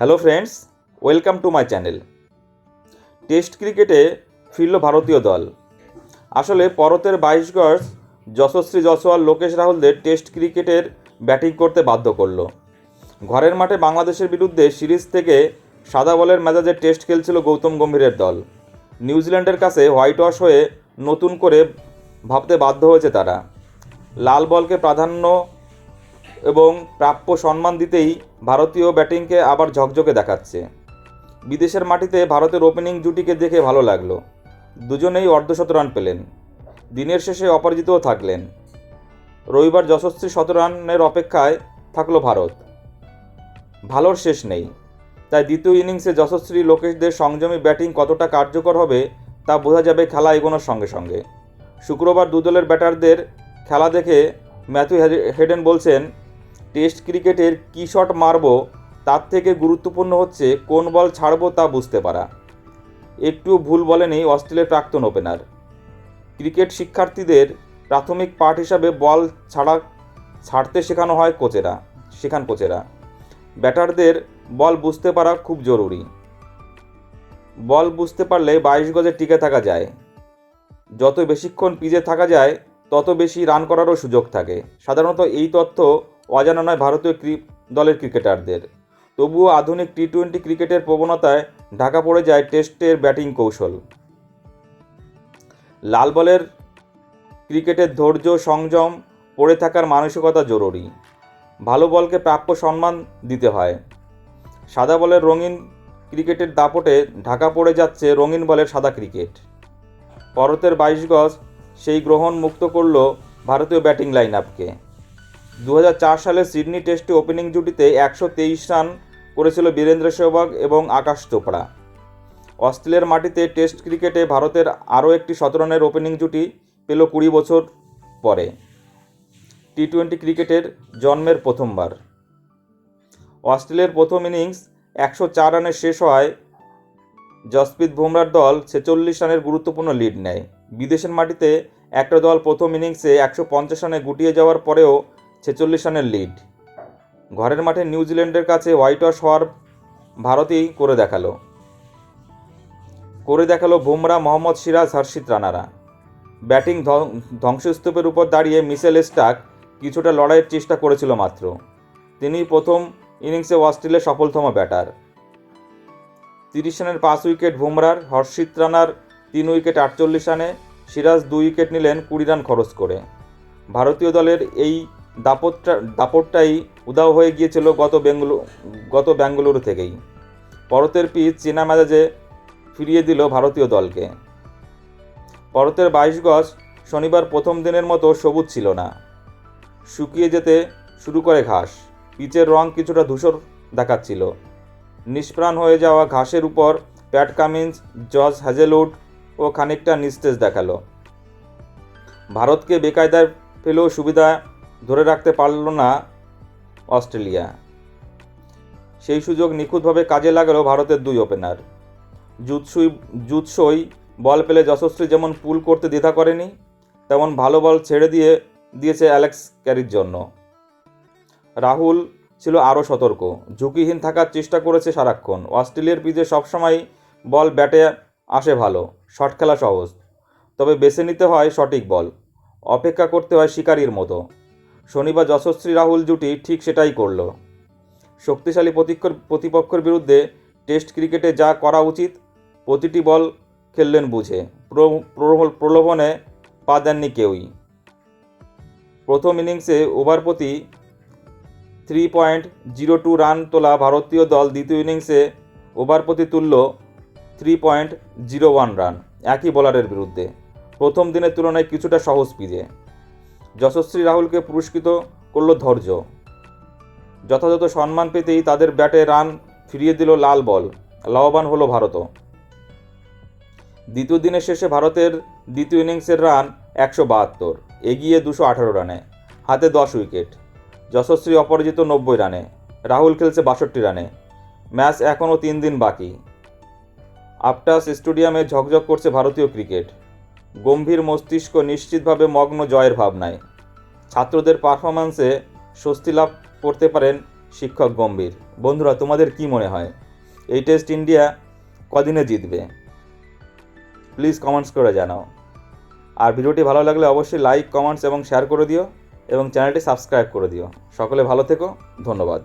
Hello friends, welcome to my channel. Test ক্রিকেটে ফিরল ভারতীয় দল। আসলে পরতের বাইশ গজ যশস্বী জসওয়াল লোকেশ রাহুলদের টেস্ট ক্রিকেটের ব্যাটিং করতে বাধ্য করল। ঘরের মাঠে বাংলাদেশের বিরুদ্ধে সিরিজ থেকে সাদা বলের মেজাজে টেস্ট খেলছিল গৌতম গম্ভীরের দল। নিউজিল্যান্ডের কাছে হোয়াইট ওয়াশ হয়ে নতুন করে ভাবতে বাধ্য হয়েছে তারা। লাল বলকে প্রাধান্য এবং প্রাপ্য সম্মান দিতেই ভারতীয় ব্যাটিংকে আবার ঝকঝকে দেখাচ্ছে। বিদেশের মাটিতে ভারতের ওপেনিং জুটিকে দেখে ভালো লাগল। দুজনেই অর্ধশত রান পেলেন। দিনের শেষে অপরাজিতও থাকলেন। রবিবার যশস্বী শত রানের অপেক্ষায় থাকল ভারত। ভালোর শেষ নেই। তাই দ্বিতীয় ইনিংসে যশস্বী লোকেশদের সংযমী ব্যাটিং কতটা কার্যকর হবে তা বোঝা যাবে খেলা এগোনোর সঙ্গে সঙ্গে। শুক্রবার দুদলের ব্যাটারদের খেলা দেখে ম্যাথু হেডেন বলছেন টেস্ট ক্রিকেটের কী শট মারবো, তার থেকে গুরুত্বপূর্ণ হচ্ছে কোন বল ছাড়বো তা বুঝতে পারা। একটু ভুল বলেনি অস্ট্রেলিয়ার প্রাক্তন ওপেনার ক্রিকেট শিক্ষার্থীদের প্রাথমিক পাঠ হিসাবে বল ছাড়া, ছাড়তে শেখানো হয় কোচেরা, শেখান কোচেরা। ব্যাটারদের বল বুঝতে পারা খুব জরুরি। বল বুঝতে পারলে বাইশ গজে টিকে থাকা যায়। যত বেশিক্ষণ পিজে থাকা যায়, তত বেশি রান করারও সুযোগ থাকে। সাধারণত এই তথ্য অজানা নয় ভারতীয় দলের ক্রিকেটারদের। তবুও আধুনিক টি টোয়েন্টি ক্রিকেটের প্রবণতায় ঢাকা পড়ে যায় টেস্টের ব্যাটিং কৌশল। লাল বলের ক্রিকেটের ধৈর্য, সংযম, পড়ে থাকার মানসিকতা জরুরি। ভালো বলকে প্রাপ্য সম্মান দিতে হয়। সাদা বলের রঙিন ক্রিকেটের দাপটে ঢাকা পড়ে যাচ্ছে রঙিন বলের সাদা ক্রিকেট। পরতের বাইশ গজ সেই গ্রহণ মুক্ত করল ভারতীয় ব্যাটিং লাইন আপকে দু হাজার চার সালে সিডনি টেস্টে ওপেনিং জুটিতে একশো তেইশ রান করেছিল বীরেন্দ্র সেহবাগ এবং আকাশ চোপড়া। অস্ট্রেলিয়ার মাটিতে টেস্ট ক্রিকেটে ভারতের আরও একটি শত রানের ওপেনিং জুটি পেল কুড়ি বছর পরে। টি টোয়েন্টি ক্রিকেটের জন্মের প্রথমবার। অস্ট্রেলিয়ার প্রথম ইনিংস একশো চার রানে শেষ হয় জসপ্রীত বুমরার দল ছেচল্লিশ রানের গুরুত্বপূর্ণ লিড নেয়। বিদেশের মাটিতে একটা দল প্রথম ইনিংসে একশো পঞ্চাশ রানে গুটিয়ে যাওয়ার পরেও ছেচল্লিশ রানের লিড ঘরের মাঠে নিউজিল্যান্ডের কাছে হোয়াইট ওয়াশ হওয়ার ভারতই করে দেখাল। করে দেখাল বুমরা, মোহাম্মদ সিরাজ, হর্ষিত রানারা। ব্যাটিং ধ্বং- ধ্বংসস্তূপের উপর দাঁড়িয়ে মিসেল স্টাক কিছুটা লড়াইয়ের চেষ্টা করেছিল মাত্র। তিনি প্রথম ইনিংসে অস্ট্রেলিয়ার সফলতম ব্যাটার। তিরিশ রানের পাঁচ উইকেট বুমরার, হর্ষিত রানার তিন উইকেট আটচল্লিশ রানে, সিরাজ দুই উইকেট নিলেন কুড়ি রান খরচ করে। ভারতীয় দলের এই দাপটটা, দাপটটাই উদাও হয়ে গিয়েছিল গত বেঙ্গলু, গত বেঙ্গালুরু থেকেই। পরতের পিচ চীনা মেজাজে ফিরিয়ে দিল ভারতীয় দলকে। পরতের বাইশ গজ শনিবার প্রথম দিনের মতো সবুজ ছিল না। শুকিয়ে যেতে শুরু করে ঘাস। পিচের রং কিছুটা ধূসর দেখাচ্ছিল। নিষ্প্রাণ হয়ে যাওয়া ঘাসের উপর প্যাট কামিন্স জজ হ্যাজেলউড ও খানিকটা নিস্তেজ দেখাল। ভারতকে বেকায়দায় পেলেও সুবিধা ধরে রাখতে পারল না অস্ট্রেলিয়া। সেই সুযোগ নিখুঁতভাবে কাজে লাগালো ভারতের দুই ওপেনার জুৎসুই, জুৎসই বল পেলে যশস্বী যেমন পুল করতে দ্বিধা করেনি, তেমন ভালো বল ছেড়ে দিয়ে দিয়েছে অ্যালেক্স ক্যারির জন্য। রাহুল ছিল আরও সতর্ক, ঝুঁকিহীন থাকার চেষ্টা করেছে সারাক্ষণ। অস্ট্রেলিয়ার পিচে সবসময় বল ব্যাটে আসে ভালো, শট খেলা সহজ। তবে বেছে নিতে হয় সঠিক বল, অপেক্ষা করতে হয় শিকারির মতো। শনিবার যশস্বী রাহুল জুটি ঠিক সেটাই করল। শক্তিশালী প্রতিপক্ষের প্রতিপক্ষের বিরুদ্ধে টেস্ট ক্রিকেটে যা করা উচিত, প্রতিটি বল খেললেন বুঝে। প্র- প্রলোভনে পা দেননি কেউই। প্রথম ইনিংসে ওভার প্রতি three point zero two run তোলা ভারতীয় দল দ্বিতীয় ইনিংসে ওভার প্রতি তুলল three point zero one run, একই বোলারের বিরুদ্ধে। প্রথম দিনের তুলনায় কিছুটা সহজ পিজে যশস্বী রাহুলকে পুরস্কৃত করল ধৈর্য। যথাযথ সম্মান পেতেই তাদের ব্যাটে রান ফিরিয়ে দিল লাল বল। লাভবান হলো ভারতও দ্বিতীয় দিনের শেষে ভারতের দ্বিতীয় ইনিংসের রান একশো বাহাত্তর, এগিয়ে দুশো আঠারো রানে, হাতে দশ উইকেট। যশস্বী অপরাজিত নব্বই রানে, রাহুল খেলছে বাষট্টি রানে, ম্যাচ এখনও তিন দিন বাকি। আপটাস স্টেডিয়ামে ঝকঝক করছে ভারতীয় ক্রিকেট। গম্ভীর মস্তিষ্ক নিশ্চিতভাবে মগ্ন জয়ের ভাবনায়। ছাত্রদের পারফরম্যান্সে স্বস্তি লাভ করতে পারেন শিক্ষক গম্ভীর। বন্ধুরা, তোমাদের কি মনে হয়? এই টেস্ট ইন্ডিয়া কদিনে জিতবে? প্লিজ কমেন্টস করে জানাও। আর ভিডিওটি ভালো লাগলে অবশ্যই লাইক কমেন্টস এবং শেয়ার করে দিও এবং চ্যানেলটি সাবস্ক্রাইব করে দিও। সকলে ভালো থেকো, ধন্যবাদ।